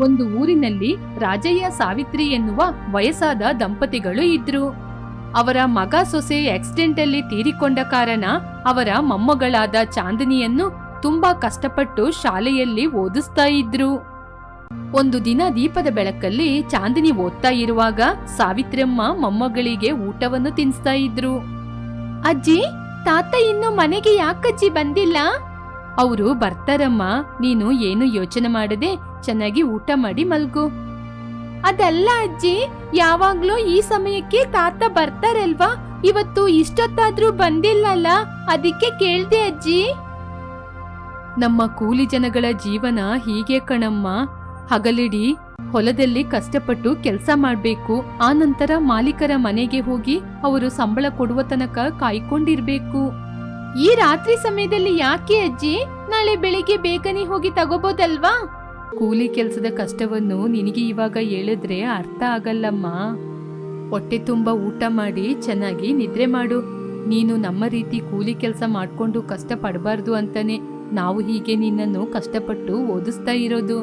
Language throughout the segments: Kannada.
ಒಂದು ಊರಿನಲ್ಲಿ ರಾಜಯ್ಯ ಸಾವಿತ್ರಿ ಎನ್ನುವ ವಯಸ್ಸಾದ ದಂಪತಿಗಳು ಇದ್ರು. ಅವರ ಮಗ ಸೊಸೆ ಆಕ್ಸಿಡೆಂಟ್ ಅಲ್ಲಿ ತೀರಿಕೊಂಡ ಕಾರಣ ಅವರ ಮೊಮ್ಮಗಳಾದ ಚಾಂದಿನಿಯನ್ನು ತುಂಬಾ ಕಷ್ಟಪಟ್ಟು ಶಾಲೆಯಲ್ಲಿ ಓದಿಸ್ತಾ ಇದ್ರು. ಒಂದು ದಿನ ದೀಪದ ಬೆಳಕಲ್ಲಿ ಚಾಂದಿನಿ ಓದ್ತಾ ಇರುವಾಗ ಸಾವಿತ್ರಮ್ಮ ಮೊಮ್ಮಗಳಿಗೆ ಊಟವನ್ನು ತಿನ್ಸ್ತಾ ಇದ್ರು. ಅಜ್ಜಿ, ತಾತ ಇನ್ನು ಮನೆಗೆ ಯಾಕಜ್ಜಿ ಬಂದಿಲ್ಲ? ಅವರು, ಬರ್ತಾರಮ್ಮ, ನೀನು ಏನು ಯೋಚನೆ ಮಾಡದೆ ಚೆನ್ನಾಗಿ ಊಟ ಮಾಡಿ ಮಲ್ಗು. ಅದಲ್ಲ ಅಜ್ಜಿ, ಯಾವಾಗ್ಲೂ ಈ ಸಮಯಕ್ಕೆ ತಾತ ಬರ್ತಾರಲ್ವಾ? ಇವತ್ತು ಇಷ್ಟೊತ್ತಾದ್ರೂ ಬಂದಿಲ್ಲಲ್ಲ? ಅದಕ್ಕೆ ಕೇಳ್ದೆ ಅಜ್ಜಿ. ನಮ್ಮ ಕೂಲಿ ಜನಗಳ ಜೀವನ ಹೀಗೆ ಕಣಮ್ಮ. ಹಗಲಿಡಿ, ಹೊಲದಲ್ಲಿ ಕಷ್ಟಪಟ್ಟು ಕೆಲಸ ಮಾಡ್ಬೇಕು. ಆ ನಂತರ ಮಾಲೀಕರ ಮನೆಗೆ ಹೋಗಿ ಅವರು ಸಂಬಳ ಕೊಡುವ ತನಕ ಕಾಯ್ಕೊಂಡಿರ್ಬೇಕು. ಈ ರಾತ್ರಿ ಸಮಯದಲ್ಲಿ ಯಾಕೆ ಅಜ್ಜಿ? ನಾಳೆ ಬೆಳಿಗ್ಗೆ ಬೇಗನೆ ಹೋಗಿ ತಗೋಬೋದಲ್ವಾ? ಕೂಲಿ ಕೆಲಸದ ಕಷ್ಟವನ್ನು ನಿನಗೆ ಇವಾಗ ಹೇಳಿದ್ರೆ ಅರ್ಥ ಆಗಲ್ಲಮ್ಮ. ಹೊಟ್ಟೆ ತುಂಬ ಊಟ ಮಾಡಿ ಚೆನ್ನಾಗಿ ನಿದ್ರೆ ಮಾಡು. ನೀನು ನಮ್ಮ ರೀತಿ ಕೂಲಿ ಕೆಲಸ ಮಾಡಿಕೊಂಡು ಕಷ್ಟ ಪಡಬಾರ್ದು ಅಂತಾನೆ. ನಾವು ಹೀಗೆ ನಿನ್ನನ್ನು ಕಷ್ಟಪಟ್ಟು ಓದಿಸ್ತಾ ಇರೋದು.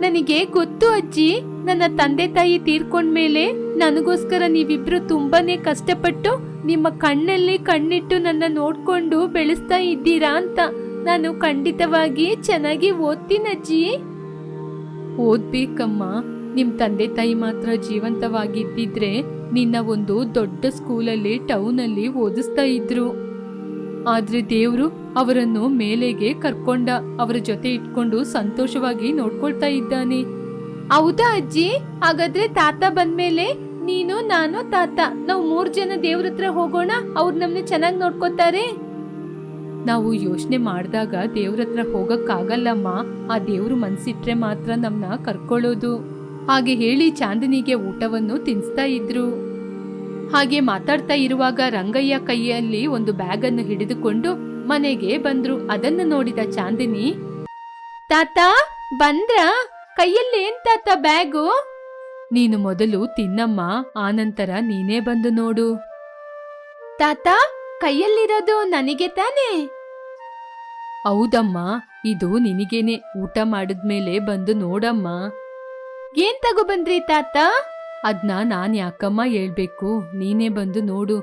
ನನಗೆ ಗೊತ್ತು ಅಜ್ಜಿ, ನನ್ನ ತಂದೆ ತಾಯಿ ತೀರ್ಕೊಂಡ್ಮೇಲೆ ನನಗೋಸ್ಕರ ನೀವಿಬ್ರು ತುಂಬಾನೇ ಕಷ್ಟಪಟ್ಟು ನಿಮ್ಮ ಕಣ್ಣಲ್ಲಿ ಕಣ್ಣಿಟ್ಟು ನನ್ನ ನೋಡ್ಕೊಂಡು ಬೆಳೆಸ್ತಾ ಇದ್ದೀರಾ ಅಂತ. ನಾನು ಖಂಡಿತವಾಗಿ ಚೆನ್ನಾಗಿ ಓದ್ತೀನಜ್ಜಿ ಓದ್ಬೇಕಮ್ಮ. ನಿಮ್ ತಂದೆ ತಾಯಿ ಮಾತ್ರ ಜೀವಂತವಾಗಿದ್ದಿದ್ರೆ ನಿನ್ನ ಒಂದು ದೊಡ್ಡ ಸ್ಕೂಲಲ್ಲಿ ಟೌನಲ್ಲಿ ಓದಿಸ್ತಾ ಇದ್ರು. ಆದ್ರೆ ದೇವ್ರು ಅವರನ್ನು ಮೇಲೆಗೆ ಕರ್ಕೊಂಡ ಅವರ ಜೊತೆ ಇಟ್ಕೊಂಡು ಸಂತೋಷವಾಗಿ ನೋಡ್ಕೊಳ್ತಾ ಇದ್ದಾನೆ. ಹೌದಾ ಅಜ್ಜಿ? ಹಾಗಾದ್ರೆ ತಾತ ಬಂದ್ಮೇಲೆ ನೀನು ನಾನು ತಾತ ನಾವು ಮೂರ್ ಜನ ದೇವ್ರ ಹತ್ರ ಹೋಗೋಣ ಅವ್ರು ನಮ್ನ ಚೆನ್ನಾಗಿ ನೋಡ್ಕೋತಾರೆ? ನಾವು ಯೋಚನೆ ಮಾಡಿದಾಗ ದೇವ್ರ ಹತ್ರ ಹೋಗಕ್ಕಾಗಲ್ಲಮ್ಮ. ಆ ದೇವ್ರು ಮನ್ಸಿಟ್ರೆ ಮಾತ್ರ ನಮ್ನ ಕರ್ಕೊಳ್ಳೋದು. ಹಾಗೆ ಹೇಳಿ ಚಾಂದಿನಿಗೆ ಊಟವನ್ನು ತಿನ್ಸ್ತಾ ಇದ್ರು. ಹಾಗೆ ಮಾತಾಡ್ತಾ ಇರುವಾಗ ರಂಗಯ್ಯ ಕೈಯಲ್ಲಿ ಒಂದು ಬ್ಯಾಗ್ ಅನ್ನು ಹಿಡಿದುಕೊಂಡು ಮನೆಗೆ ಬಂದ್ರು. ಅದನ್ನು ನೋಡಿದ ಚಾಂದಿನಿ, ತಾತ, ಬಂದ್ರ? ಕೈಯಲ್ಲಿ ಏನ್ ತಾತ ಬ್ಯಾಗು? ನೀನು ಮೊದಲು ತಿನ್ನಮ್ಮ, ಆನಂತರ ನೀನೇ ಬಂದು ನೋಡು. ತಾತ, ಕೈಯಲ್ಲಿರೋದು ನನಗೆ ತಾನೇ? ಹೌದಮ್ಮ, ಇದು ನಿನಗೇನೆ ಊಟ ಮಾಡಿದ್ಮೇಲೆ ಬಂದು ನೋಡಮ್ಮ. ಏನ್ ತಗೊಬಂದ್ರಿ ತಾತ? ಅದ್ನ ನಾನ್ ಯಾಕಮ್ಮ ಹೇಳ್ಬೇಕು? ನೀನೇ ಬಂದು ನೋಡು.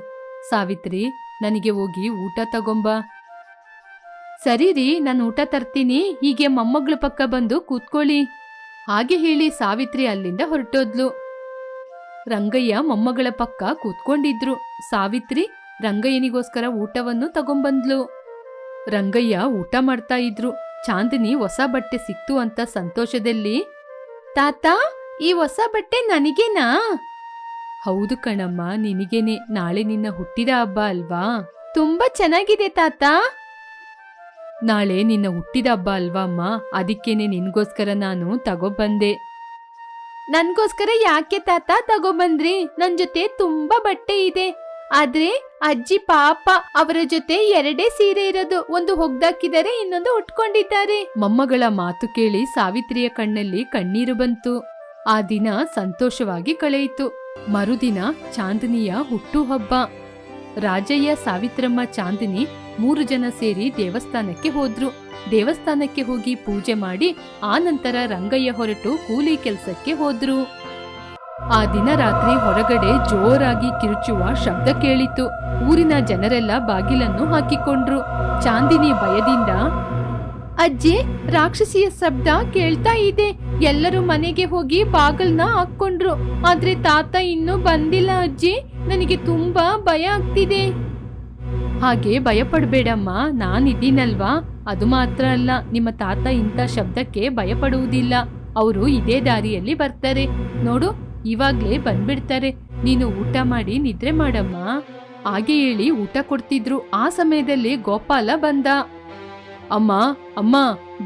ಸಾವಿತ್ರಿ, ನನಗೆ ಹೋಗಿ ಊಟ ತಗೊಂಬ. ಸರಿ ರೀ, ನಾನು ಊಟ ತರ್ತೀನಿ. ಹೀಗೆ ಮೊಮ್ಮಗಳ ಪಕ್ಕ ಬಂದು ಕೂತ್ಕೊಳ್ಳಿ. ಹಾಗೆ ಹೇಳಿ ಸಾವಿತ್ರಿ ಅಲ್ಲಿಂದ ಹೊರಟೋದ್ಲು. ರಂಗಯ್ಯ ಮೊಮ್ಮಗಳ ಪಕ್ಕ ಕೂತ್ಕೊಂಡಿದ್ರು. ಸಾವಿತ್ರಿ, ರಂಗಯ್ಯನಿಗೋಸ್ಕರ ಊಟವನ್ನು ತಗೊಂಬಂದ್ಲು. ರಂಗಯ್ಯ ಊಟ ಮಾಡ್ತಾ ಇದ್ರು. ಚಾಂದಿನಿ ಹೊಸ ಬಟ್ಟೆ ಸಿಕ್ತು ಅಂತ ಸಂತೋಷದಲ್ಲಿ, ತಾತ, ಈ ಹೊಸ ಬಟ್ಟೆ ನನಗೇನಾ? ಹೌದು ಕಣಮ್ಮ, ನಿನಗೇನೆ. ನಾಳೆ ನಿನ್ನ ಹುಟ್ಟಿದ ಹಬ್ಬ ಅಲ್ವಾ? ತುಂಬಾ ಚೆನ್ನಾಗಿದೆ ತಾತ. ನಾಳೆ ನಿನ್ನ ಹುಟ್ಟಿದ ಹಬ್ಬ ಅಲ್ವಾ ಅಮ್ಮ? ಅದಕ್ಕೇನೆ ನಿನ್ಗೋಸ್ಕರ ನಾನು ತಗೊಬಂದೆ. ನನ್ಗೋಸ್ಕರ ಯಾಕೆ ತಾತ ತಗೊಬಂದ್ರಿ? ನನ್ ಜೊತೆ ತುಂಬಾ ಬಟ್ಟೆ ಇದೆ. ಆದ್ರೆ ಅಜ್ಜಿ ಪಾಪ ಅವರ ಜೊತೆ ಎರಡೇ ಸೀರೆ ಇರೋದು, ಒಂದು ಹೊಗ್ದಾಕಿದರೆ ಇನ್ನೊಂದು ಉಟ್ಕೊಂಡಿದ್ದಾರೆ. ಮೊಮ್ಮಗಳ ಮಾತು ಕೇಳಿ ಸಾವಿತ್ರಿಯ ಕಣ್ಣಲ್ಲಿ ಕಣ್ಣೀರು ಬಂತು. ಆ ದಿನ ಸಂತೋಷವಾಗಿ ಕಳೆಯಿತು. ಮರುದಿನ ಚಾಂದಿನಿಯ ಹುಟ್ಟುಹಬ್ಬ. ರಾಜಯ್ಯ, ಸಾವಿತ್ರಮ್ಮ, ಚಾಂದಿನಿ ಮೂರು ಜನ ಸೇರಿ ದೇವಸ್ಥಾನಕ್ಕೆ ಹೋದ್ರು. ದೇವಸ್ಥಾನಕ್ಕೆ ಹೋಗಿ ಪೂಜೆ ಮಾಡಿ, ಆ ನಂತರ ರಂಗಯ್ಯ ಹೊರಟು ಕೂಲಿ ಕೆಲಸಕ್ಕೆ ಹೋದ್ರು. ಆ ದಿನ ರಾತ್ರಿ ಹೊರಗಡೆ ಜೋರಾಗಿ ಕಿರುಚುವ ಶಬ್ದ ಕೇಳಿತು ಊರಿನ ಜನರೆಲ್ಲ ಬಾಗಿಲನ್ನು ಹಾಕಿಕೊಂಡ್ರು. ಚಾಂದಿನಿ ಭಯದಿಂದ, ಅಜ್ಜಿ, ರಾಕ್ಷಸಿಯ ಶಬ್ದ ಕೇಳ್ತಾ ಇದೆ. ಎಲ್ಲರೂ ಮನೆಗೆ ಹೋಗಿ ಬಾಗಲ್ನ ಹಾಕೊಂಡ್ರು ಆದ್ರೆ ತಾತ ಇನ್ನೂ ಬಂದಿಲ್ಲ ಅಜ್ಜಿ. ನನಗೆ ತುಂಬಾ ಭಯ ಆಗ್ತಿದೆ. ಹಾಗೆ ಭಯ ಪಡ್ಬೇಡಮ್ಮ ನಾನಿದ್ದೀನಲ್ವಾ? ಅದು ಮಾತ್ರ ಅಲ್ಲ. ನಿಮ್ಮ ತಾತ ಇಂಥ ಶಬ್ದಕ್ಕೆ ಭಯಪಡುವುದಿಲ್ಲ. ಅವರು ಇದೇ ದಾರಿಯಲ್ಲಿ ಬರ್ತಾರೆ. ನೋಡು ಇವಾಗ್ಲೇ ಬಂದ್ಬಿಡ್ತಾರೆ. ನೀನು ಊಟ ಮಾಡಿ ನಿದ್ರೆ ಮಾಡಮ್ಮ. ಹಾಗೆ ಹೇಳಿ ಊಟ ಕೊಡ್ತಿದ್ರು. ಆ ಸಮಯದಲ್ಲಿ ಗೋಪಾಲ ಬಂದ. ಅಮ್ಮ ಅಮ್ಮ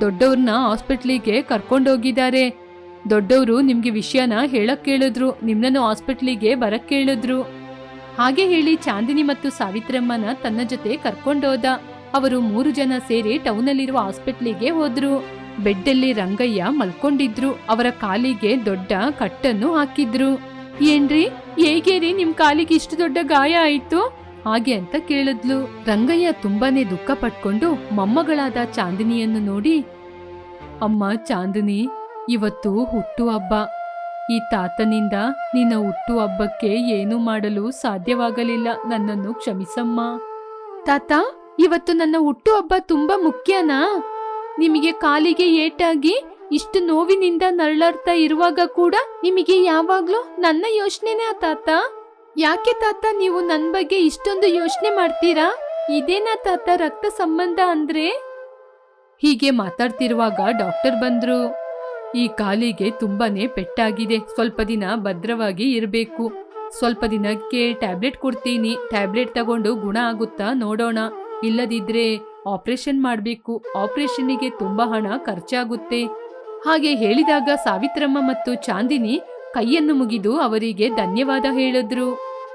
ದೊಡ್ಡವ್ರನ್ನ ಹಾಸ್ಪಿಟ್ಲಿಗೆ ಕರ್ಕೊಂಡೋಗಿದ್ದಾರೆ. ದೊಡ್ಡವರು ನಿಮ್ಗೆ ವಿಷಯನ ಹೇಳಕ್ ಕೇಳಿದ್ರು. ನಿಮ್ಮನ್ನು ಹಾಸ್ಪಿಟ್ಲಿಗೆ ಬರಕ್ ಕೇಳಿದ್ರು. ಹಾಗೆ ಹೇಳಿ ಚಾಂದಿನಿ ಮತ್ತು ಸಾವಿತ್ರಮ್ಮನ ತನ್ನ ಜೊತೆ ಕರ್ಕೊಂಡೋದ. ಅವರು ಮೂರು ಜನ ಸೇರಿ ಟೌನಲ್ಲಿರುವ ಹಾಸ್ಪಿಟ್ಲಿಗೆ ಹೋದ್ರು. ಬೆಡ್ಡಲ್ಲಿ ರಂಗಯ್ಯ ಮಲ್ಕೊಂಡಿದ್ರು. ಅವರ ಕಾಲಿಗೆ ದೊಡ್ಡ ಕಟ್ಟನ್ನು ಹಾಕಿದ್ರು. ಏನ್ರಿ? ಹೇಗೆ ರೀ ನಿಮ್ ಕಾಲಿಗೆ ಇಷ್ಟು ದೊಡ್ಡ ಗಾಯ ಆಯ್ತು? ಹಾಗೆ ಅಂತ ಕೇಳಿದ್ಲು. ರಂಗಯ್ಯ ತುಂಬಾನೇ ದುಃಖ ಪಟ್ಕೊಂಡು ಮೊಮ್ಮಗಳಾದ ಚಾಂದಿನಿಯನ್ನು ನೋಡಿ, ಅಮ್ಮ ಚಾಂದಿನಿ, ಇವತ್ತು ಹುಟ್ಟು ಹಬ್ಬ. ಈ ತಾತನಿಂದ ನಿನ್ನ ಹುಟ್ಟು ಹಬ್ಬಕ್ಕೆ ಏನು ಮಾಡಲು ಸಾಧ್ಯವಾಗಲಿಲ್ಲ? ನನ್ನನ್ನು ಕ್ಷಮಿಸಮ್ಮ. ತಾತ, ಇವತ್ತು ನನ್ನ ಹುಟ್ಟು ಹಬ್ಬ ತುಂಬಾ ಮುಖ್ಯನಾ? ನಿಮಗೆ ಕಾಲಿಗೆ ಏಟಾಗಿ ಇಷ್ಟು ನೋವಿನಿಂದ ನರಳಾಡ್ತಾ ಇರುವಾಗ ಕೂಡ ನಿಮಗೆ ಯಾವಾಗ್ಲೂ ನನ್ನ ಯೋಚನೆನೇ ತಾತ? ಯಾಕೆ ತಾತ ನೀವು ನನ್ ಬಗ್ಗೆ ಇಷ್ಟೊಂದು ಯೋಚನೆ ಮಾಡ್ತೀರಾ? ಇದೇನಾ ತಾತ ರಕ್ತ ಸಂಬಂಧ ಅಂದ್ರೆ? ಹೀಗೆ ಮಾತಾಡ್ತಿರುವಾಗ ಡಾಕ್ಟರ್ ಬಂದ್ರು. ಈ ಕಾಲಿಗೆ ತುಂಬಾನೇ ಪೆಟ್ಟಾಗಿದೆ. ಸ್ವಲ್ಪ ದಿನ ಭದ್ರವಾಗಿ ಇರಬೇಕು. ಸ್ವಲ್ಪ ದಿನಕ್ಕೆ ಟ್ಯಾಬ್ಲೆಟ್ ಕೊಡ್ತೀನಿ. ಟ್ಯಾಬ್ಲೆಟ್ ತಗೊಂಡು ಗುಣ ಆಗುತ್ತಾ ನೋಡೋಣ. ಇಲ್ಲದಿದ್ರೆ ಆಪರೇಷನ್ ಮಾಡಬೇಕು. ಆಪರೇಷನ್ನಿಗೆ ತುಂಬಾ ಹಣ ಖರ್ಚಾಗುತ್ತೆ. ಹಾಗೆ ಹೇಳಿದಾಗ ಸಾವಿತ್ರಮ್ಮ ಮತ್ತು ಚಾಂದಿನಿ ಕೈಯನ್ನು ಮುಗಿದು ಅವರಿಗೆ ಧನ್ಯವಾದ ಹೇಳಿದ್ರು.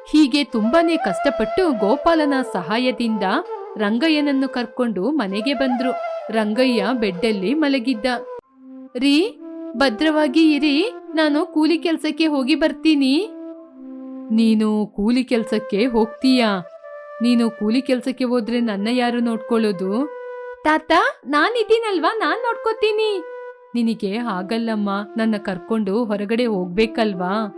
ಹೀಗೆ ತುಂಬಾನೇ ಕಷ್ಟಪಟ್ಟು ಗೋಪಾಲನ ಸಹಾಯದಿಂದ ರಂಗಯ್ಯನನ್ನು ಕರ್ಕೊಂಡು ಮನೆಗೆ ಬಂದ್ರು. ರಂಗಯ್ಯ ಬೆಡ್ಡಲ್ಲಿ ಮಲಗಿದ್ದ. ರೀ, ಭದ್ರವಾಗಿ ಇರಿ. ನಾನು ಕೂಲಿ ಕೆಲಸಕ್ಕೆ ಹೋಗಿ ಬರ್ತೀನಿ. ನೀನು ಕೂಲಿ ಕೆಲಸಕ್ಕೆ ಹೋಗ್ತೀಯಾ? ನೀನು ಕೂಲಿ ಕೆಲ್ಸಕ್ಕೆ ಹೋದ್ರೆ ನನ್ನ ಯಾರು ನೋಡ್ಕೊಳ್ಳೋದು? ತಾತ, ನಾನಿದ್ದೀನಲ್ವಾ? ನಾನ್ ನೋಡ್ಕೋತೀನಿ. ನಿನಗೆ ಹಾಗಲ್ಲಮ್ಮ, ನನ್ನ ಕರ್ಕೊಂಡು ಹೊರಗಡೆ ಹೋಗ್ಬೇಕಲ್ವಾ?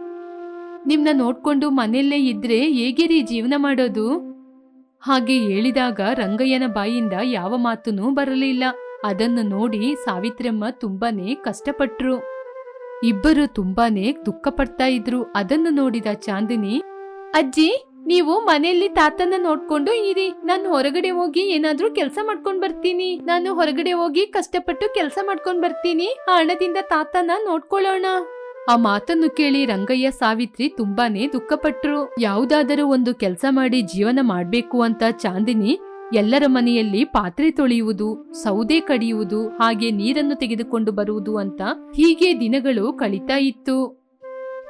ನಿಮ್ನ ನೋಡ್ಕೊಂಡು ಮನೆಯಲ್ಲೇ ಇದ್ರೆ ಹೇಗಿರಿ ಜೀವನ ಮಾಡೋದು? ಹಾಗೆ ಹೇಳಿದಾಗ ರಂಗಯ್ಯನ ಬಾಯಿಂದ ಯಾವ ಮಾತುನೂ ಬರಲಿಲ್ಲ. ಅದನ್ನು ನೋಡಿ ಸಾವಿತ್ರಮ್ಮ ತುಂಬಾನೇ ಕಷ್ಟಪಟ್ರು. ಇಬ್ಬರು ತುಂಬಾನೇ ದುಃಖ ಪಡ್ತಾ ಇದ್ರು. ಅದನ್ನು ನೋಡಿದ ಚಾಂದಿನಿ, ಅಜ್ಜಿ ನೀವು ಮನೆಯಲ್ಲಿ ತಾತನ ನೋಡ್ಕೊಂಡು ಇರಿ. ನಾನು ಹೊರಗಡೆ ಹೋಗಿ ಏನಾದ್ರೂ ಕೆಲಸ ಮಾಡ್ಕೊಂಡ್ ಬರ್ತೀನಿ. ನಾನು ಹೊರಗಡೆ ಹೋಗಿ ಕಷ್ಟಪಟ್ಟು ಕೆಲಸ ಮಾಡ್ಕೊಂಡ್ ಬರ್ತೀನಿ. ಆ ಹಣದಿಂದ ತಾತನ ನೋಡ್ಕೊಳ್ಳೋಣ. ಆ ಮಾತನ್ನು ಕೇಳಿ ರಂಗಯ್ಯ ಸಾವಿತ್ರಿ ತುಂಬಾನೇ ದುಃಖಪಟ್ರು. ಯಾವುದಾದರೂ ಒಂದು ಕೆಲಸ ಮಾಡಿ ಜೀವನ ಮಾಡ್ಬೇಕು ಅಂತ ಚಾಂದಿನಿ ಎಲ್ಲರ ಮನೆಯಲ್ಲಿ ಪಾತ್ರೆ ತೊಳೆಯುವುದು, ಸೌದೆ ಕಡಿಯುವುದು, ಹಾಗೆ ನೀರನ್ನು ತೆಗೆದುಕೊಂಡು ಬರುವುದು ಅಂತ ಹೀಗೆ ದಿನಗಳು ಕಳೀತಾ ಇತ್ತು.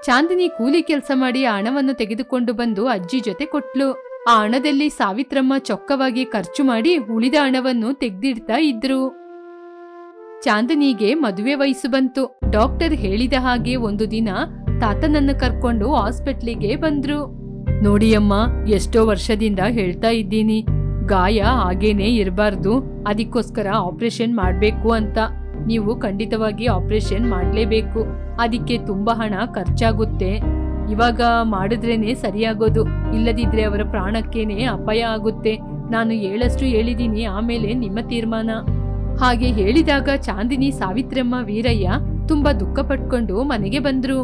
ಚಾಂದಿನಿ ಕೂಲಿ ಕೆಲಸ ಮಾಡಿ ಆ ಹಣವನ್ನು ತೆಗೆದುಕೊಂಡು ಬಂದು ಅಜ್ಜಿ ಜೊತೆ ಕೊಟ್ಲು. ಆ ಹಣದಲ್ಲಿ ಸಾವಿತ್ರಮ್ಮ ಚೊಕ್ಕವಾಗಿ ಖರ್ಚು ಮಾಡಿ ಉಳಿದ ಹಣವನ್ನು ತೆಗೆದಿಡ್ತಾ ಇದ್ರು. ಚಾಂದನಿಗೆ ಮದುವೆ ವಯಸ್ಸು ಬಂತು. ಡಾಕ್ಟರ್ ಹೇಳಿದ ಹಾಗೆ ಒಂದು ದಿನ ತಾತನನ್ನು ಕರ್ಕೊಂಡು ಹಾಸ್ಪಿಟ್ಲಿಗೆ ಬಂದ್ರು. ನೋಡಿಯಮ್ಮ ಎಷ್ಟೋ ವರ್ಷದಿಂದ ಹೇಳ್ತಾ ಇದ್ದೀನಿ. ಗಾಯ ಹಾಗೇನೆ ಇರಬಾರ್ದು. ಅದಕ್ಕೋಸ್ಕರ ಆಪರೇಷನ್ ಮಾಡಬೇಕು ಅಂತ. ನೀವು ಖಂಡಿತವಾಗಿ ಆಪರೇಷನ್ ಮಾಡಲೇಬೇಕು. ಅದಕ್ಕೆ ತುಂಬಾ ಹಣ ಖರ್ಚಾಗುತ್ತೆ. ಇವಾಗ ಮಾಡಿದ್ರೇನೆ ಸರಿಯಾಗೋದು. ಇಲ್ಲದಿದ್ರೆ ಅವರ ಪ್ರಾಣಕ್ಕೇನೆ ಅಪಾಯ ಆಗುತ್ತೆ. ನಾನು ಹೇಳಷ್ಟು ಹೇಳಿದ್ದೀನಿ ಆಮೇಲೆ ನಿಮ್ಮ ತೀರ್ಮಾನ. ಹಾಗೆ ಹೇಳಿದಾಗ ಚಾಂದಿನಿ, ಸಾವಿತ್ರಮ್ಮ, ವೀರಯ್ಯ ತುಂಬಾ ದುಃಖ ಪಟ್ಕೊಂಡು ಮನೆಗೆ ಬಂದ್ರು.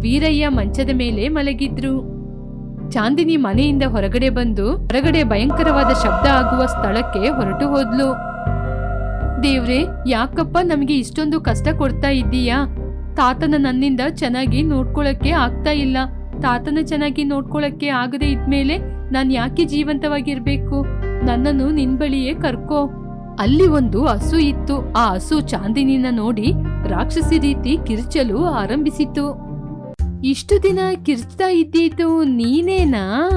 ವೀರಯ್ಯ ಮಂಚದ ಮೇಲೆ ಮಲಗಿದ್ರು. ಚಾಂದಿನಿ ಮನೆಯಿಂದ ಹೊರಗಡೆ ಬಂದು, ಹೊರಗಡೆ ಭಯಂಕರವಾದ ಶಬ್ದ ಆಗುವ ಸ್ಥಳಕ್ಕೆ ಹೊರಟು ಹೋದ್ಲು. ದೇವ್ರೆ, ಯಾಕಪ್ಪ ನಮಗೆ ಇಷ್ಟೊಂದು ಕಷ್ಟ ಕೊಡ್ತಾ ಇದ್ದೀಯಾ? ತಾತನ ನನ್ನಿಂದ ಚೆನ್ನಾಗಿ ನೋಡ್ಕೊಳಕ್ಕೆ ಆಗ್ತಾ ಇಲ್ಲ. ತಾತನ ಚೆನ್ನಾಗಿ ನೋಡ್ಕೊಳಕ್ಕೆ ಆಗದೆ ಇದ್ಮೇಲೆ ನಾನು ಯಾಕೆ ಜೀವಂತವಾಗಿರ್ಬೇಕು? ನನ್ನನ್ನು ನಿನ್ ಬಳಿಯೇ ಕರ್ಕೋ. ಅಲ್ಲಿ ಒಂದು ಹಸು ಇತ್ತು. ಆ ಹಸು ಚಾಂದಿನಿನ ನೋಡಿ ರಾಕ್ಷಸಿ ರೀತಿ ಕಿರ್ಚಲು ಆರಂಭಿಸಿತು. ಇಷ್ಟು ದಿನ ಕಿರ್ಚ್ತಾ ಇದ್ದಿದ್ದು ನೀನೇನಾ?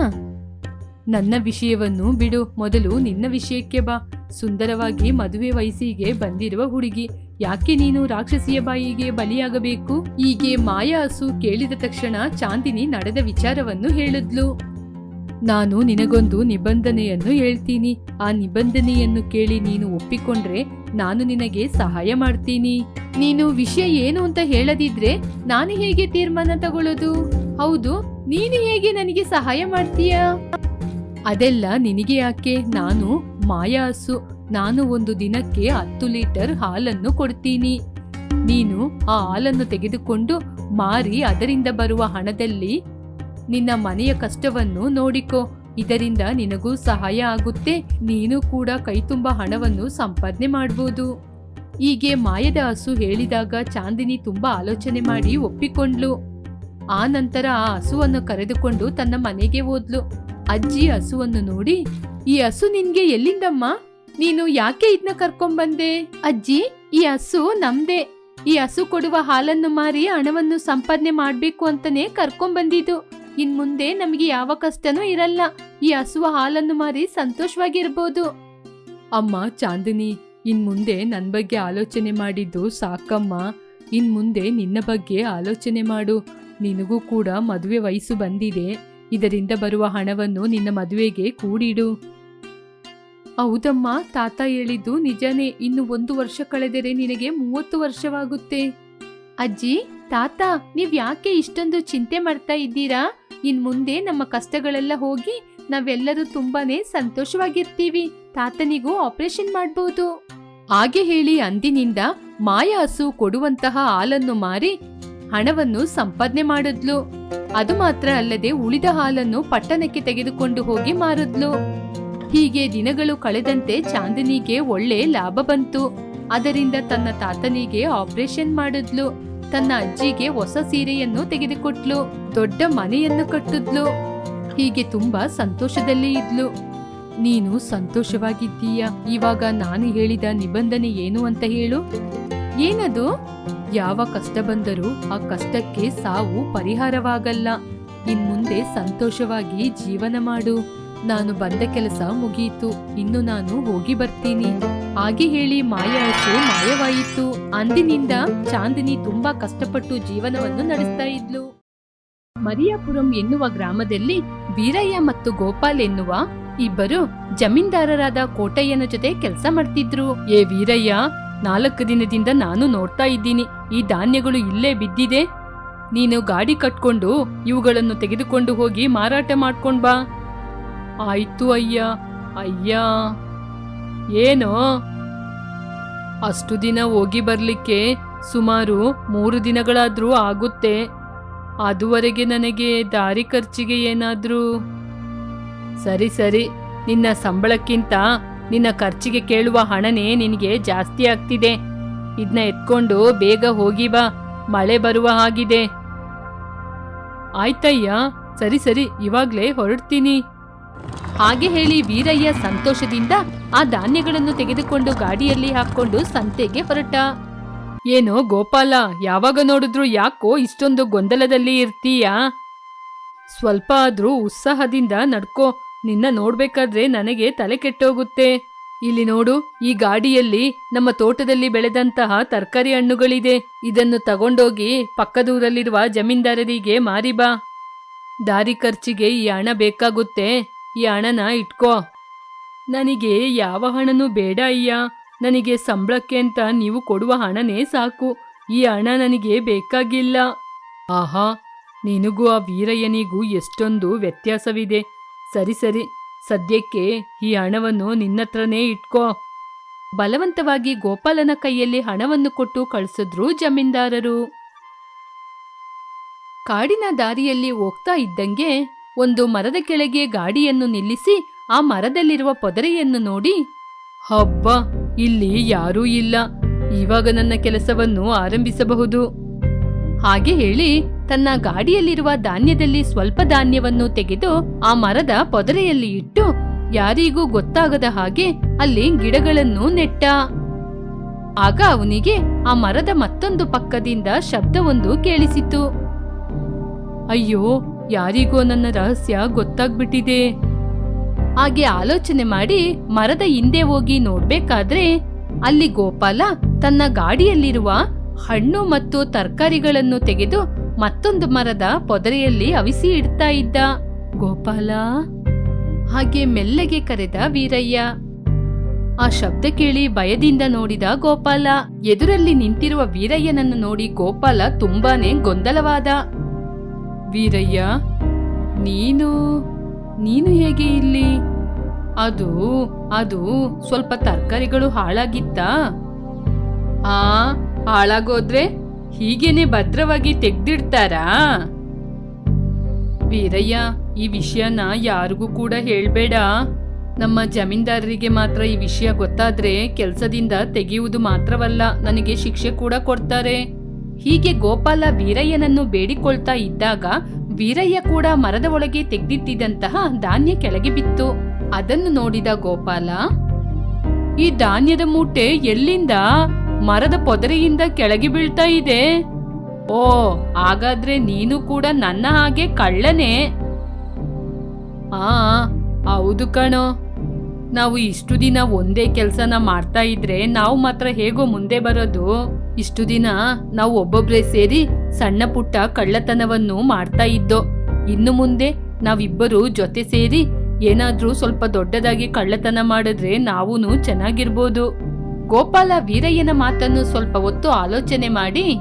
ನನ್ನ ವಿಷಯವನ್ನು ಬಿಡು. ಮೊದಲು ನಿನ್ನ ವಿಷಯಕ್ಕೆ ಬಾ. ಸುಂದರವಾಗಿ ಮದುವೆ ವಯಸ್ಸಿಗೆ ಬಂದಿರುವ ಹುಡುಗಿ. ಯಾಕೆ ನೀನು ರಾಕ್ಷಸಿಯ ಬಾಯಿಗೆ ಬಲಿಯಾಗಬೇಕು? ಹೀಗೆ ಮಾಯಾ ಹಸು ಕೇಳಿದ ತಕ್ಷಣ ಚಾಂದಿನಿ ನಡೆದ ವಿಚಾರವನ್ನು ಹೇಳಿದ್ಲು. ನಾನು ನಿನಗೊಂದು ನಿಬಂಧನೆಯನ್ನು ಹೇಳ್ತೀನಿ. ಆ ನಿಬಂಧನೆಯನ್ನು ಕೇಳಿ ನೀನು ಒಪ್ಪಿಕೊಂಡ್ರೆ ನಾನು ನಿನಗೆ ಸಹಾಯ ಮಾಡ್ತೀನಿ. ನೀನು ವಿಷಯ ಏನು ಅಂತ ಹೇಳದಿದ್ರೆ ನಾನು ಹೇಗೆ ತೀರ್ಮಾನ ತಗೊಳ್ಳೋದು? ಹೌದು, ನೀನು ಹೇಗೆ ನನಗೆ ಸಹಾಯ ಮಾಡ್ತೀಯಾ? ಅದೆಲ್ಲ ನಿನಗೆ ಯಾಕೆ? ನಾನು ಮಾಯಾ ಹಸು ನಾನು ಒಂದು ದಿನಕ್ಕೆ ಹತ್ತು ಲೀಟರ್ ಹಾಲನ್ನು ಕೊಡ್ತೀನಿ. ನೀನು ಆ ಹಾಲನ್ನು ತೆಗೆದುಕೊಂಡು ಮಾರಿ ಅದರಿಂದ ಬರುವ ಹಣದಲ್ಲಿ ನಿನ್ನ ಮನೆಯ ಕಷ್ಟವನ್ನು ನೋಡಿಕೋ. ಇದರಿಂದ ನಿನಗೂ ಸಹಾಯ ಆಗುತ್ತೆ. ನೀನು ಕೂಡ ಕೈತುಂಬ ಹಣವನ್ನು ಸಂಪಾದನೆ ಮಾಡ್ಬೋದು. ಹೀಗೆ ಮಾಯದ ಹಸು ಹೇಳಿದಾಗ ಚಾಂದಿನಿ ತುಂಬಾ ಆಲೋಚನೆ ಮಾಡಿ ಒಪ್ಪಿಕೊಂಡ್ಲು. ಆ ನಂತರ ಆ ಹಸುವನ್ನು ಕರೆದುಕೊಂಡು ತನ್ನ ಮನೆಗೆ ಹೋದ್ಲು. ಅಜ್ಜಿ ಹಸುವನ್ನು ನೋಡಿ, ಈ ಹಸು ನಿನ್ಗೆ ಎಲ್ಲಿಂದಮ್ಮ? ನೀನು ಯಾಕೆ ಇದನ್ನ ಕರ್ಕೊಂಬಂದೆ? ಅಜ್ಜಿ, ಈ ಹಸು ನಮ್ದೇ. ಈ ಹಸು ಕೊಡುವ ಹಾಲನ್ನು ಮಾರಿ ಹಣವನ್ನು ಸಂಪಾದನೆ ಮಾಡ್ಬೇಕು ಅಂತಾನೆ ಕರ್ಕೊಂಬಂದಿದ್ದು. ಇನ್ ಮುಂದೆ ನಮಗೆ ಯಾವ ಕಷ್ಟನೂ ಇರಲ್ಲ. ಈ ಹಸುವ ಹಾಲನ್ನು ಮಾರಿ ಸಂತೋಷವಾಗಿರ್ಬೋದು. ಅಮ್ಮ ಚಾಂದಿನಿ, ಇನ್ ಮುಂದೆ ನನ್ ಬಗ್ಗೆ ಆಲೋಚನೆ ಮಾಡಿದ್ದು ಸಾಕಮ್ಮ. ಇನ್ ಮುಂದೆ ನಿನ್ನ ಬಗ್ಗೆ ಆಲೋಚನೆ ಮಾಡು. ನಿನಗೂ ಕೂಡ ಮದುವೆ ವಯಸ್ಸು ಬಂದಿದೆ. ಇದರಿಂದ ಬರುವ ಹಣವನ್ನು ನಿನ್ನ ಮದುವೆಗೆ ಕೂಡಿಡು. ಹೌದಮ್ಮ, ತಾತ ಹೇಳಿದ್ದು ನಿಜನೇ. ಇನ್ನು ಒಂದು ವರ್ಷ ಕಳೆದರೆ ನಿನಗೆ ಮೂವತ್ತು ವರ್ಷವಾಗುತ್ತೆ. ಅಜ್ಜಿ, ತಾತ, ನೀವ್ ಯಾಕೆ ಇಷ್ಟೊಂದು ಚಿಂತೆ ಮಾಡ್ತಾ ಇದ್ದೀರಾ? ಇನ್ ಮುಂದೆ ನಮ್ಮ ಕಷ್ಟಗಳೆಲ್ಲ ಹೋಗಿ ನಾವೆಲ್ಲರೂ ತುಂಬಾನೇ ಸಂತೋಷವಾಗಿರ್ತೀವಿ. ತಾತನಿಗೂ ಆಪರೇಷನ್ ಮಾಡಬಹುದು ಹಾಗೆ ಹೇಳಿ ಅಂದಿನಿಂದ ಮಾಯ ಹಸು ಕೊಡುವಂತಹ ಹಾಲನ್ನು ಮಾರಿ ಹಣವನ್ನು ಸಂಪಾದನೆ ಮಾಡಿದ್ಲು. ಅದು ಮಾತ್ರ ಅಲ್ಲದೆ ಉಳಿದ ಹಾಲನ್ನು ಪಟ್ಟಣಕ್ಕೆ ತೆಗೆದುಕೊಂಡು ಹೋಗಿ ಮಾರಿದ್ಲು. ಹೀಗೆ ದಿನಗಳು ಕಳೆದಂತೆ ಚಾಂದಿನಿಗೆ ಒಳ್ಳೆ ಲಾಭ ಬಂತು. ಅದರಿಂದ ತನ್ನ ತಾತನಿಗೆ ಆಪರೇಷನ್ ಮಾಡಿದ್ಲು. ತನ್ನ ಅಜ್ಜಿಗೆ ಹೊಸ ಸೀರೆಯನ್ನು ತೆಗೆದುಕೊಟ್ಲು. ದೊಡ್ಡ ಮನೆಯನ್ನು ಕಟ್ಟಿದ್ಲು. ಹೀಗೆ ತುಂಬಾ ಸಂತೋಷದಲ್ಲಿ ಇದ್ಲು. ನೀನು ಸಂತೋಷವಾಗಿದ್ದೀಯ? ಇವಾಗ ನಾನು ಹೇಳಿದ ನಿಬಂಧನೆ ಏನು ಅಂತ ಹೇಳು. ಏನದು? ಯಾವ ಕಷ್ಟ ಬಂದರೂ ಆ ಕಷ್ಟಕ್ಕೆ ಸಾವು ಪರಿಹಾರವಾಗಲ್ಲ. ಇನ್ಮುಂದೆ ಸಂತೋಷವಾಗಿ ಜೀವನ ಮಾಡು. ನಾನು ಬಂದ ಕೆಲಸ ಮುಗಿಯಿತು ಇನ್ನು ನಾನು ಹೋಗಿ ಬರ್ತೀನಿ. ಹಾಗೆ ಹೇಳಿ ಮಾಯ ಹಸು ಮಾಯವಾಯಿತು. ಅಂದಿನಿಂದ ಚಾಂದಿನಿ ತುಂಬಾ ಕಷ್ಟಪಟ್ಟು ಜೀವನವನ್ನು ನಡೆಸ್ತಾ ಇದ್ಲು. ಮರಿಯಾಪುರಂ ಎನ್ನುವ ಗ್ರಾಮದಲ್ಲಿ ವೀರಯ್ಯ ಮತ್ತು ಗೋಪಾಲ್ ಎನ್ನುವ ಇಬ್ಬರು ಜಮೀನ್ದಾರರಾದ ಕೋಟಯ್ಯನ ಜೊತೆ ಕೆಲಸ ಮಾಡ್ತಿದ್ರು. ಏ ವೀರಯ್ಯ ನಾಲ್ಕು ದಿನದಿಂದ ನಾನು ನೋಡ್ತಾ ಇದ್ದೀನಿ. ಈ ಧಾನ್ಯಗಳು ಇಲ್ಲೇ ಬಿದ್ದಿದೆ. ನೀನು ಗಾಡಿ ಕಟ್ಕೊಂಡು ಇವುಗಳನ್ನು ತೆಗೆದುಕೊಂಡು ಹೋಗಿ ಮಾರಾಟ ಮಾಡ್ಕೊಂಡ್ ಬಾ. ಆಯ್ತು ಅಯ್ಯ ಅಯ್ಯ. ಏನೋ? ಅಷ್ಟು ದಿನ ಹೋಗಿ ಬರಲಿಕ್ಕೆ ಸುಮಾರು ಮೂರು ದಿನಗಳಾದರೂ ಆಗುತ್ತೆ. ಅದುವರೆಗೆ ನನಗೆ ದಾರಿ ಖರ್ಚಿಗೆ ಏನಾದರೂ? ಸರಿ ಸರಿ. ನಿನ್ನ ಸಂಬಳಕ್ಕಿಂತ ನಿನ್ನ ಖರ್ಚಿಗೆ ಕೇಳುವ ಹಣನೇ ನಿನಗೆ ಜಾಸ್ತಿ ಆಗ್ತಿದೆ. ಇದನ್ನ ಎತ್ಕೊಂಡು ಬೇಗ ಹೋಗಿ ಬಾ. ಮಳೆ ಬರುವ ಹಾಗಿದೆ. ಆಯ್ತಯ್ಯ. ಸರಿ ಸರಿ. ಇವಾಗ್ಲೇ ಹೊರಡ್ತೀನಿ. ಹಾಗೆ ಹೇಳಿ ವೀರಯ್ಯ ಸಂತೋಷದಿಂದ ಆ ಧಾನ್ಯಗಳನ್ನು ತೆಗೆದುಕೊಂಡು ಗಾಡಿಯಲ್ಲಿ ಹಾಕೊಂಡು ಸಂತೆಗೆ ಹೊರಟ. ಏನೋ ಗೋಪಾಲ, ಯಾವಾಗ ನೋಡಿದ್ರು ಯಾಕೋ ಇಷ್ಟೊಂದು ಗೊಂದಲದಲ್ಲಿ ಇರ್ತೀಯಾ? ಸ್ವಲ್ಪ ಆದ್ರೂ ಉತ್ಸಾಹದಿಂದ ನಡ್ಕೋ. ನಿನ್ನ ನೋಡ್ಬೇಕಾದ್ರೆ ನನಗೆ ತಲೆ ಕೆಟ್ಟೋಗುತ್ತೆ. ಇಲ್ಲಿ ನೋಡು, ಈ ಗಾಡಿಯಲ್ಲಿ ನಮ್ಮ ತೋಟದಲ್ಲಿ ಬೆಳೆದಂತಹ ತರಕಾರಿ ಹಣ್ಣುಗಳಿದೆ. ಇದನ್ನು ತಗೊಂಡೋಗಿ ಪಕ್ಕದೂರಲ್ಲಿರುವ ಜಮೀನ್ದಾರರಿಗೆ ಮಾರಿ ಬಾ. ದಾರಿ ಖರ್ಚಿಗೆ ಈ ಹಣ ಬೇಕಾಗುತ್ತೆ. ಈ ಹಣನ ಇಟ್ಕೋ. ನನಗೆ ಯಾವ ಹಣನೂ ಬೇಡ ಅಯ್ಯ. ನನಗೆ ಸಂಬಳಕ್ಕೆ ಅಂತ ನೀವು ಕೊಡುವ ಹಣನೇ ಸಾಕು. ಈ ಹಣ ನನಗೆ ಬೇಕಾಗಿಲ್ಲ. ಆಹಾ, ನಿನಗೂ ಆ ವೀರಯ್ಯನಿಗೂ ಎಷ್ಟೊಂದು ವ್ಯತ್ಯಾಸವಿದೆ. ಸರಿ ಸರಿ. ಸದ್ಯಕ್ಕೆ ಈ ಹಣವನ್ನು ನಿನ್ನತ್ರನೇ ಇಟ್ಕೋ. ಬಲವಂತವಾಗಿ ಗೋಪಾಲನ ಕೈಯಲ್ಲಿ ಹಣವನ್ನು ಕೊಟ್ಟು ಕಳಿಸಿದ್ರು ಜಮೀನ್ದಾರರು. ಕಾಡಿನ ದಾರಿಯಲ್ಲಿ ಹೋಗ್ತಾ ಇದ್ದಂಗೆ ಒಂದು ಮರದ ಕೆಳಗೆ ಗಾಡಿಯನ್ನು ನಿಲ್ಲಿಸಿ ಆ ಮರದಲ್ಲಿರುವ ಪೊದರೆಯನ್ನು ನೋಡಿ, ಹಬ್ಬ, ಇಲ್ಲಿ ಯಾರೂ ಇಲ್ಲ. ಇವಾಗ ನನ್ನ ಕೆಲಸವನ್ನು ಆರಂಭಿಸಬಹುದು. ಹಾಗೆ ಹೇಳಿ ತನ್ನ ಗಾಡಿಯಲ್ಲಿರುವ ಧಾನ್ಯದಲ್ಲಿ ಸ್ವಲ್ಪ ಧಾನ್ಯವನ್ನು ತೆಗೆದು ಆ ಮರದ ಪೊದರೆಯಲ್ಲಿ ಇಟ್ಟು ಯಾರಿಗೂ ಗೊತ್ತಾಗದ ಹಾಗೆ ಅಲ್ಲಿ ಗಿಡಗಳನ್ನು ನೆಟ್ಟ. ಆಗ ಅವನಿಗೆ ಆ ಮರದ ಮತ್ತೊಂದು ಪಕ್ಕದಿಂದ ಶಬ್ದವೊಂದು ಕೇಳಿಸಿತು. ಅಯ್ಯೋ, ಯಾರಿಗೋ ನನ್ನ ರಹಸ್ಯ ಗೊತ್ತಾಗ್ಬಿಟ್ಟಿದೆ. ಹಾಗೆ ಆಲೋಚನೆ ಮಾಡಿ ಮರದ ಹಿಂದೆ ಹೋಗಿ ನೋಡ್ಬೇಕಾದ್ರೆ ಅಲ್ಲಿ ಗೋಪಾಲ ತನ್ನ ಗಾಡಿಯಲ್ಲಿರುವ ಹಣ್ಣು ಮತ್ತು ತರಕಾರಿಗಳನ್ನು ತೆಗೆದು ಮತ್ತೊಂದು ಮರದ ಪೊದರೆಯಲ್ಲಿ ಅವಿಸಿ ಇಡ್ತಾ ಇದ್ದ ಗೋಪಾಲ. ಹಾಗೆ ಮೆಲ್ಲಗೆ ಕರೆದ ವೀರಯ್ಯ. ಆ ಶಬ್ದ ಕೇಳಿ ಭಯದಿಂದ ನೋಡಿದ ಗೋಪಾಲ. ಎದುರಲ್ಲಿ ನಿಂತಿರುವ ವೀರಯ್ಯನನ್ನು ನೋಡಿ ಗೋಪಾಲ ತುಂಬಾನೇ ಗೊಂದಲವಾದ. ವೀರಯ್ಯ, ನೀನು ನೀನು ಹೇಗೆ ಇಲ್ಲಿ? ಅದು ಅದು ಸ್ವಲ್ಪ ತರಕಾರಿಗಳು ಹಾಳಾಗಿತ್ತಾ? ಆ ಹಾಳಾಗೋದ್ರೆ ಹೀಗೇನೆ ಭದ್ರವಾಗಿ ತೆಗ್ದಿಡ್ತಾರಾ? ವೀರಯ್ಯ, ಈ ವಿಷಯನ ಯಾರಿಗೂ ಕೂಡ ಹೇಳ್ಬೇಡ. ನಮ್ಮ ಜಮೀನ್ದಾರರಿಗೆ ಮಾತ್ರ ಈ ವಿಷಯ ಗೊತ್ತಾದ್ರೆ ಕೆಲಸದಿಂದ ತೆಗೆಯುವುದು ಮಾತ್ರವಲ್ಲ, ನನಗೆ ಶಿಕ್ಷೆ ಕೂಡ ಕೊಡ್ತಾರೆ. ಹೀಗೆ ಗೋಪಾಲ ವೀರಯ್ಯನನ್ನು ಬೇಡಿಕೊಳ್ತಾ ಇದ್ದಾಗ ವೀರಯ್ಯ ಕೂಡ ಮರದ ಒಳಗೆ ತೆಗ್ದಿಟ್ಟಿದ್ದಂತಹ ಧಾನ್ಯ ಕೆಳಗೆ ಬಿತ್ತು. ಅದನ್ನು ನೋಡಿದ ಗೋಪಾಲ, ಈ ಧಾನ್ಯದ ಮೂಟೆ ಎಲ್ಲಿಂದ? ಮರದ ಪೊದರೆಯಿಂದ ಕೆಳಗೆ ಬೀಳ್ತಾ ಇದೆ. ಓ, ಹಾಗಾದ್ರೆ ನೀನು ಕೂಡ ನನ್ನ ಹಾಗೆ ಕಳ್ಳನೇ? ಆ, ಹೌದು ಕಣೋ. ನಾವು ಇಷ್ಟು ದಿನ ಒಂದೇ ಕೆಲಸನ ಮಾಡ್ತಾ ಇದ್ರೆ ನಾವು ಮಾತ್ರ ಹೇಗೋ ಮುಂದೆ ಬರೋದು. ಇಷ್ಟು ದಿನ ನಾವು ಒಬ್ಬೊಬ್ರೇ ಸೇರಿ ಸಣ್ಣ ಪುಟ್ಟ ಕಳ್ಳತನವನ್ನು ಮಾಡ್ತಾ ಇದ್ದೋ. ಇನ್ನು ಮುಂದೆ ನಾವಿಬ್ಬರು ಜೊತೆ ಸೇರಿ ಏನಾದ್ರೂ ಸ್ವಲ್ಪ ದೊಡ್ಡದಾಗಿ ಕಳ್ಳತನ ಮಾಡಿದ್ರೆ ನಾವೂ ಚೆನ್ನಾಗಿರ್ಬೋದು. ಗೋಪಾಲ ವೀರಯ್ಯನ ಮಾತನ್ನು ಸ್ವಲ್ಪ ಹೊತ್ತು ಆಲೋಚನೆ ಮಾಡಿ,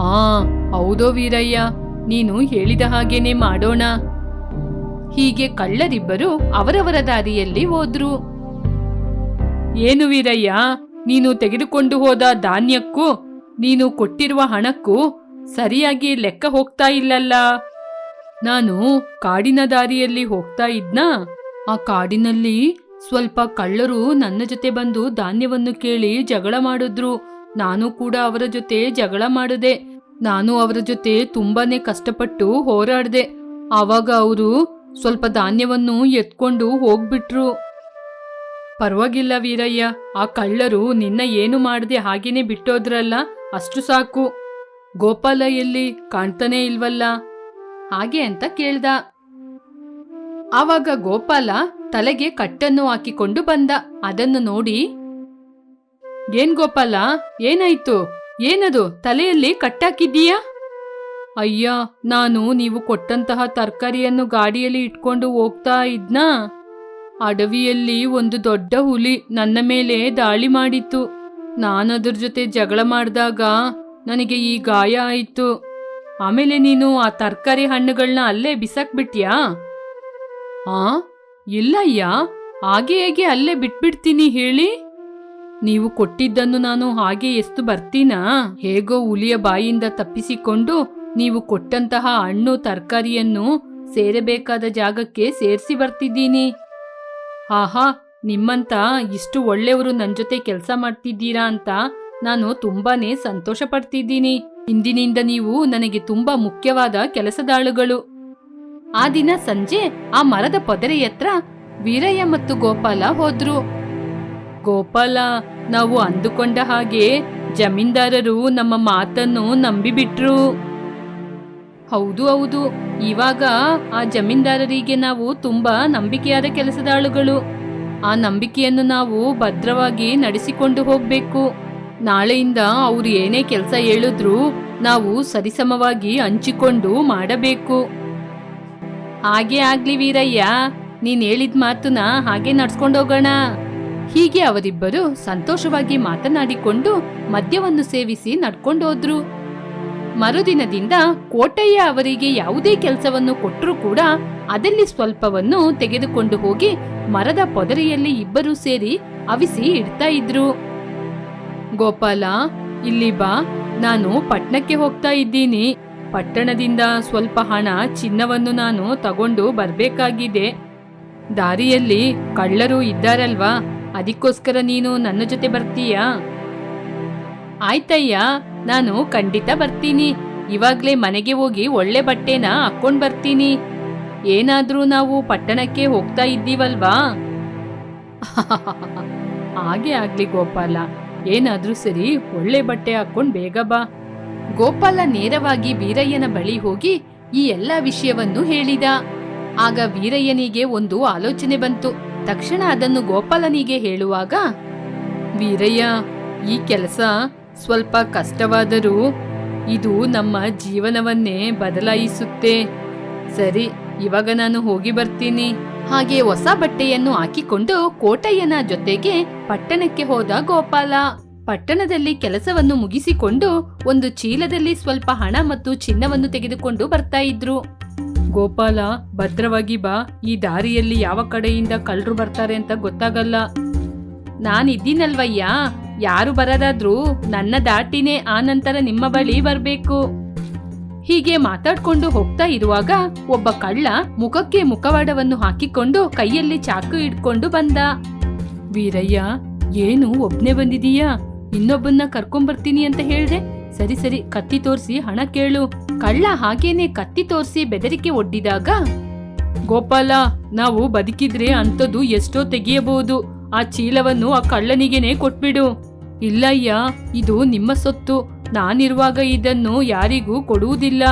ಆ, ಹೌದೋ ವೀರಯ್ಯ, ನೀನು ಹೇಳಿದ ಹಾಗೇನೆ ಮಾಡೋಣ. ಹೀಗೆ ಕಳ್ಳರಿಬ್ಬರು ಅವರವರ ದಾರಿಯಲ್ಲಿ ಹೋದ್ರು. ಏನು ವೀರಯ್ಯ, ನೀನು ತೆಗೆದುಕೊಂಡು ಹೋದ ಧಾನ್ಯಕ್ಕೂ, ನೀನು ಕೊಟ್ಟಿರುವ ಹಣಕ್ಕೂ ಸರಿಯಾಗಿ ಲೆಕ್ಕ ಹೋಗ್ತಾ ಇಲ್ಲಲ್ಲ? ನಾನು ಕಾಡಿನ ದಾರಿಯಲ್ಲಿ ಹೋಗ್ತಾ ಇದ್ನಾ? ಆ ಕಾಡಿನಲ್ಲಿ ಸ್ವಲ್ಪ ಕಳ್ಳರು ನನ್ನ ಜೊತೆ ಬಂದು ಧಾನ್ಯವನ್ನು ಕೇಳಿ ಜಗಳ ಮಾಡಿದ್ರು. ನಾನು ಕೂಡ ಅವರ ಜೊತೆ ಜಗಳ ಮಾಡಿದೆ. ನಾನು ಅವರ ಜೊತೆ ತುಂಬಾನೇ ಕಷ್ಟಪಟ್ಟು ಹೋರಾಡಿದೆ. ಆವಾಗ ಅವರು ಸ್ವಲ್ಪ ಧಾನ್ಯವನ್ನು ಎತ್ಕೊಂಡು ಹೋಗ್ಬಿಟ್ರು. ಪರವಾಗಿಲ್ಲ ವೀರಯ್ಯ, ಆ ಕಳ್ಳರು ನಿನ್ನ ಏನು ಮಾಡದೆ ಹಾಗೇನೆ ಬಿಟ್ಟೋದ್ರಲ್ಲ, ಅಷ್ಟು ಸಾಕು. ಗೋಪಾಲ ಎಲ್ಲಿ ಕಾಣ್ತಾನೇ ಇಲ್ವಲ್ಲ? ಹಾಗೆ ಅಂತ ಕೇಳ್ದ. ಆವಾಗ ಗೋಪಾಲ ತಲೆಗೆ ಕಟ್ಟನ್ನು ಹಾಕಿಕೊಂಡು ಬಂದ. ಅದನ್ನು ನೋಡಿ, ಏನ್ ಗೋಪಾಲ, ಏನಾಯ್ತು? ಏನದು? ತಲೆಯಲ್ಲಿ ಕಟ್ಟಾಕಿದ್ದೀಯಾ? ಅಯ್ಯ, ನಾನು ನೀವು ಕೊಟ್ಟಂತಹ ತರಕಾರಿಯನ್ನು ಗಾಡಿಯಲ್ಲಿ ಇಟ್ಕೊಂಡು ಹೋಗ್ತಾ ಇದ್ನಾ. ಅಡವಿಯಲ್ಲಿ ಒಂದು ದೊಡ್ಡ ಹುಲಿ ನನ್ನ ಮೇಲೆ ದಾಳಿ ಮಾಡಿತ್ತು. ನಾನದ್ರ ಜೊತೆ ಜಗಳ ಮಾಡಿದಾಗ ನನಗೆ ಈ ಗಾಯ ಆಯಿತು. ಆಮೇಲೆ ನೀನು ಆ ತರಕಾರಿ ಹಣ್ಣುಗಳನ್ನ ಅಲ್ಲೇ ಬಿಸಾಕ್ಬಿಟ್ಯಾ? ಆ? ಇಲ್ಲಯ್ಯ? ಹಾಗೆ ಹೇಗೆ ಅಲ್ಲೇ ಬಿಟ್ಬಿಡ್ತೀನಿ ಹೇಳಿ? ನೀವು ಕೊಟ್ಟಿದ್ದನ್ನು ನಾನು ಹಾಗೆ ಎಷ್ಟು ಬರ್ತೀನಾ? ಹೇಗೋ ಹುಲಿಯ ಬಾಯಿಯಿಂದ ತಪ್ಪಿಸಿಕೊಂಡು ನೀವು ಕೊಟ್ಟಂತಹ ಹಣ್ಣು, ತರಕಾರಿಯನ್ನು ಸೇರಬೇಕಾದ ಜಾಗಕ್ಕೆ ಸೇರಿಸಿ ಬರ್ತಿದ್ದೀನಿ. ಆಹಾ, ನಿಮ್ಮಂತ ಇಷ್ಟು ಒಳ್ಳೆಯವರು ನನ್ನ ಜೊತೆ ಕೆಲಸ ಮಾಡ್ತಿದ್ದೀರಾ ಅಂತ ನಾನು ತುಂಬಾನೇ ಸಂತೋಷ ಪಡ್ತಿದ್ದೀನಿ ಇಂದಿನಿಂದ ನೀವು ನನಗೆ ತುಂಬಾ ಮುಖ್ಯವಾದ ಕೆಲಸದಾಳುಗಳು. ಆ ದಿನ ಸಂಜೆ ಆ ಮರದ ಪೊದರೆ ಹತ್ರ ವೀರಯ್ಯ ಮತ್ತು ಗೋಪಾಲ ಹೋದ್ರು. ಗೋಪಾಲ, ನಾವು ಅಂದುಕೊಂಡ ಹಾಗೆ ಜಮೀನ್ದಾರರು ನಮ್ಮ ಮಾತನ್ನು ನಂಬಿಬಿಟ್ರು. ಹೌದು ಹೌದು. ಇವಾಗ ಆ ಜಮೀನ್ದಾರರಿಗೆ ನಾವು ತುಂಬಾ ನಂಬಿಕೆಯಾದ ಕೆಲಸದಾಳುಗಳು ಆ ನಂಬಿಕೆಯನ್ನು ನಾವು ಭದ್ರವಾಗಿ ನಡೆಸಿಕೊಂಡು ಹೋಗ್ಬೇಕು. ನಾಳೆಯಿಂದ ಅವ್ರು ಏನೇ ಕೆಲಸ ಹೇಳಿದ್ರು ನಾವು ಸರಿಸಮವಾಗಿ ಹಂಚಿಕೊಂಡು ಮಾಡಬೇಕು. ಹಾಗೆ ಆಗ್ಲಿ ವೀರಯ್ಯ. ನೀನ್ ಹೇಳಿದ ಮಾತನ್ನ ಹಾಗೆ ನಡ್ಸ್ಕೊಂಡೋಗೋಣ ಹೀಗೆ ಅವರಿಬ್ಬರು ಸಂತೋಷವಾಗಿ ಮಾತನಾಡಿಕೊಂಡು ಮದ್ಯವನ್ನು ಸೇವಿಸಿ ನಡ್ಕೊಂಡೋದ್ರು ಮರುದಿನದಿಂದ ಕೋಟಯ್ಯ ಅವರಿಗೆ ಯಾವುದೇ ಕೆಲಸವನ್ನು ಕೊಟ್ಟರೂ ಕೂಡ ಅದಲ್ಲಿ ಸ್ವಲ್ಪವನ್ನು ತೆಗೆದುಕೊಂಡು ಹೋಗಿ ಮರದ ಪೊದರೆಯಲ್ಲಿ ಇಬ್ಬರು ಸೇರಿ ಅವಿಸಿ ಇಡ್ತಾ ಇದ್ರು. ಗೋಪಾಲ, ಇಲ್ಲಿ ಬಾ. ನಾನು ಪಟ್ಟಣಕ್ಕೆ ಹೋಗ್ತಾ ಇದ್ದೀನಿ. ಪಟ್ಟಣದಿಂದ ಸ್ವಲ್ಪ ಹಣ ಚಿನ್ನವನ್ನು ನಾನು ತಗೊಂಡು ಬರಬೇಕಾಗಿದೆ. ದಾರಿಯಲ್ಲಿ ಕಳ್ಳರು ಇದ್ದಾರಲ್ವಾ? ಅದಕ್ಕೋಸ್ಕರ ನೀನು ನನ್ನ ಜೊತೆ ಬರ್ತೀಯಾ? ಆಯ್ತಯ್ಯ, ನಾನು ಖಂಡಿತ ಬರ್ತೀನಿ. ಇವಾಗ್ಲೇ ಮನೆಗೆ ಹೋಗಿ ಒಳ್ಳೆ ಬಟ್ಟೆನ ಹಾಕೊಂಡ್ ಬರ್ತೀನಿ. ಏನಾದ್ರೂ ನಾವು ಪಟ್ಟಣಕ್ಕೆ ಹೋಗ್ತಾ ಇದ್ದೀವಲ್ವಾ? ಹಾಗೆ ಆಗ್ಲಿ ಗೋಪಾಲ. ಏನಾದ್ರೂ ಸರಿ ಒಳ್ಳೆ ಬಟ್ಟೆ ಹಾಕೊಂಡ್ ಬೇಗ ಬಾ. ಗೋಪಾಲ ನೇರವಾಗಿ ವೀರಯ್ಯನ ಬಳಿ ಹೋಗಿ ಈ ಎಲ್ಲ ವಿಷಯವನ್ನು ಹೇಳಿದ. ಆಗ ವೀರಯ್ಯನಿಗೆ ಒಂದು ಆಲೋಚನೆ ಬಂತು. ತಕ್ಷಣ ಅದನ್ನು ಗೋಪಾಲನಿಗೆ ಹೇಳುವಾಗ, ವೀರಯ್ಯ, ಈ ಕೆಲಸ ಸ್ವಲ್ಪ ಕಷ್ಟವಾದರೂ ಇದು ನಮ್ಮ ಜೀವನವನ್ನೇ ಬದಲಾಯಿಸುತ್ತೆ. ಸರಿ, ಇವಾಗ ನಾನು ಹೋಗಿ ಬರ್ತೀನಿ. ಹಾಗೆ ಹೊಸ ಬಟ್ಟೆಯನ್ನು ಹಾಕಿಕೊಂಡು ಕೋಟಯ್ಯನ ಜೊತೆಗೆ ಪಟ್ಟಣಕ್ಕೆ ಹೋದ ಗೋಪಾಲ. ಪಟ್ಟಣದಲ್ಲಿ ಕೆಲಸವನ್ನು ಮುಗಿಸಿಕೊಂಡು ಒಂದು ಚೀಲದಲ್ಲಿ ಸ್ವಲ್ಪ ಹಣ ಮತ್ತು ಚಿನ್ನವನ್ನು ತೆಗೆದುಕೊಂಡು ಬರ್ತಾ ಇದ್ರು. ಗೋಪಾಲ, ಭದ್ರವಾಗಿ ಬಾ, ಈ ದಾರಿಯಲ್ಲಿ ಯಾವ ಕಡೆಯಿಂದ ಕಳ್ಳರು ಬರ್ತಾರೆ ಅಂತ ಗೊತ್ತಾಗಲ್ಲ. ನಾನಿದ್ದೀನಲ್ವಯ್ಯ ಯಾರು ಬರದಾದ್ರೂ ನನ್ನ ದಾಟಿನೇ ಆ ನಂತರ ನಿಮ್ಮ ಬಳಿ ಬರಬೇಕು. ಹೀಗೆ ಮಾತಾಡ್ಕೊಂಡು ಹೋಗ್ತಾ ಇರುವಾಗ ಒಬ್ಬ ಕಳ್ಳ ಮುಖಕ್ಕೆ ಮುಖವಾಡವನ್ನು ಹಾಕಿಕೊಂಡು ಕೈಯಲ್ಲಿ ಚಾಕು ಇಟ್ಕೊಂಡು ಬಂದ. ವೀರಯ್ಯ, ಏನು, ಒಬ್ನೇ ಬಂದಿದೀಯಾ ಇನ್ನೊಬ್ಬನ್ನ ಕರ್ಕೊಂಬರ್ತೀನಿ ಅಂತ ಹೇಳ್ದೆ? ಸರಿ ಸರಿ, ಕತ್ತಿ ತೋರ್ಸಿ ಹಣ ಕೇಳು. ಕಳ್ಳ ಹಾಗೇನೆ ಕತ್ತಿ ತೋರ್ಸಿ ಬೆದರಿಕೆ ಒಡ್ಡಿದಾಗ, ಗೋಪಾಲ, ನಾವು ಬದುಕಿದ್ರೆ ಅಂಥದ್ದು ಎಷ್ಟೋ ತೆಗೆಯಬಹುದು. ಆ ಚೀಲವನ್ನು ಆ ಕಳ್ಳನಿಗೆನೆ ಕೊಟ್ಬಿಡು. ಇಲ್ಲಯ್ಯ, ಇದು ನಿಮ್ಮ ಸೊತ್ತು. ನಾನಿರುವಾಗ ಇದನ್ನು ಯಾರಿಗೂ ಕೊಡುವುದಿಲ್ಲ.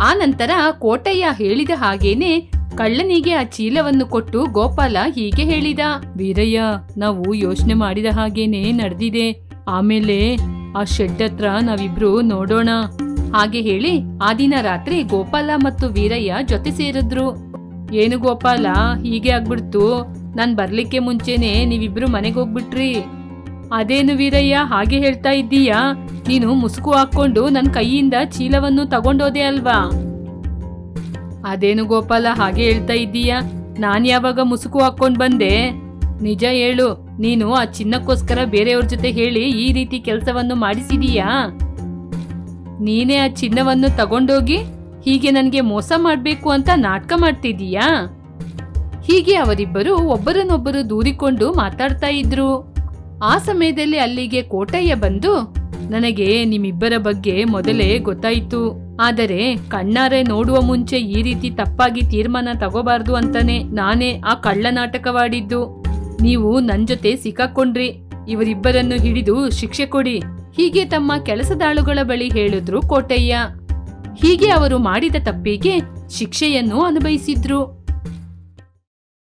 ಆ ನಂತರ ಕೋಟಯ್ಯ ಹೇಳಿದ ಹಾಗೇನೆ ಕಳ್ಳನಿಗೆ ಆ ಚೀಲವನ್ನು ಕೊಟ್ಟು ಗೋಪಾಲ ಹೀಗೆ ಹೇಳಿದ, ವೀರಯ್ಯ, ನಾವು ಯೋಚನೆ ಮಾಡಿದ ಹಾಗೇನೆ ನಡೆದಿದೆ. ಆಮೇಲೆ ಆ ಶೆಡ್ ಹತ್ರ ನಾವಿಬ್ರು ನೋಡೋಣ. ಹಾಗೆ ಹೇಳಿ ಆ ದಿನ ರಾತ್ರಿ ಗೋಪಾಲ ಮತ್ತು ವೀರಯ್ಯ ಜೊತೆ ಸೇರಿದ್ರು. ಏನು ಗೋಪಾಲ, ಹೀಗೆ ಆಗ್ಬಿಡ್ತು. ನಾನು ಬರ್ಲಿಕ್ಕೆ ಮುಂಚೆನೆ ನೀವಿಬ್ರು ಮನೆಗೆ ಹೋಗ್ಬಿಟ್ರಿ. ಅದೇನು ವೀರಯ್ಯ, ಹಾಗೆ ಹೇಳ್ತಾ ಇದ್ದೀಯಾ? ನೀನು ಮುಸುಕು ಹಾಕೊಂಡು ನನ್ನ ಕೈಯಿಂದ ಚೀಲವನ್ನು ತಗೊಂಡೋದೆ ಅಲ್ವಾ? ಅದೇನು ಗೋಪಾಲ, ಹಾಗೆ ಹೇಳ್ತಾ ಇದ್ದೀಯಾ? ನಾನು ಯಾವಾಗ ಮುಸುಕು ಹಾಕೊಂಡ್ ಬಂದೆ? ನಿಜ ಹೇಳು. ನೀನು ಆ ಚಿನ್ನಕ್ಕೋಸ್ಕರ ಬೇರೆಯವ್ರ ಜೊತೆ ಹೇಳಿ ಈ ರೀತಿ ಕೆಲಸವನ್ನು ಮಾಡಿಸಿದೀಯಾ? ನೀನೇ ಆ ಚಿನ್ನವನ್ನು ತಗೊಂಡೋಗಿ ಹೀಗೆ ನನಗೆ ಮೋಸ ಮಾಡಬೇಕು ಅಂತ ನಾಟಕ ಮಾಡ್ತಿದೀಯಾ ಹೀಗೆ ಅವರಿಬ್ಬರು ಒಬ್ಬರನ್ನೊಬ್ಬರು ದೂರಿಕೊಂಡು ಮಾತಾಡ್ತಾ ಇದ್ರು. ಆ ಸಮಯದಲ್ಲಿ ಅಲ್ಲಿಗೆ ಕೋಟಯ್ಯ ಬಂದು, ನನಗೆ ನಿಮ್ಮಿಬ್ಬರ ಬಗ್ಗೆ ಮೊದಲೇ ಗೊತ್ತಾಯಿತು. ಆದರೆ ಕಣ್ಣಾರೆ ನೋಡುವ ಮುಂಚೆ ಈ ರೀತಿ ತಪ್ಪಾಗಿ ತೀರ್ಮಾನ ತಗೋಬಾರ್ದು ಅಂತಾನೆ ನಾನೇ ಆ ಕಳ್ಳ ನಾಟಕವಾಡಿದ್ದು ನೀವು ನನ್ ಜೊತೆ ಸಿಕ್ಕಾಕೊಂಡ್ರಿ. ಇವರಿಬ್ಬರನ್ನು ಹಿಡಿದು ಶಿಕ್ಷೆ ಕೊಡಿ. ಹೀಗೆ ತಮ್ಮ ಕೆಲಸದಾಳುಗಳ ಬಳಿ ಹೇಳಿದ್ರು ಕೋಟಯ್ಯ. ಹೀಗೆ ಅವರು ಮಾಡಿದ ತಪ್ಪಿಗೆ ಶಿಕ್ಷೆಯನ್ನು ಅನುಭವಿಸಿದ್ರು.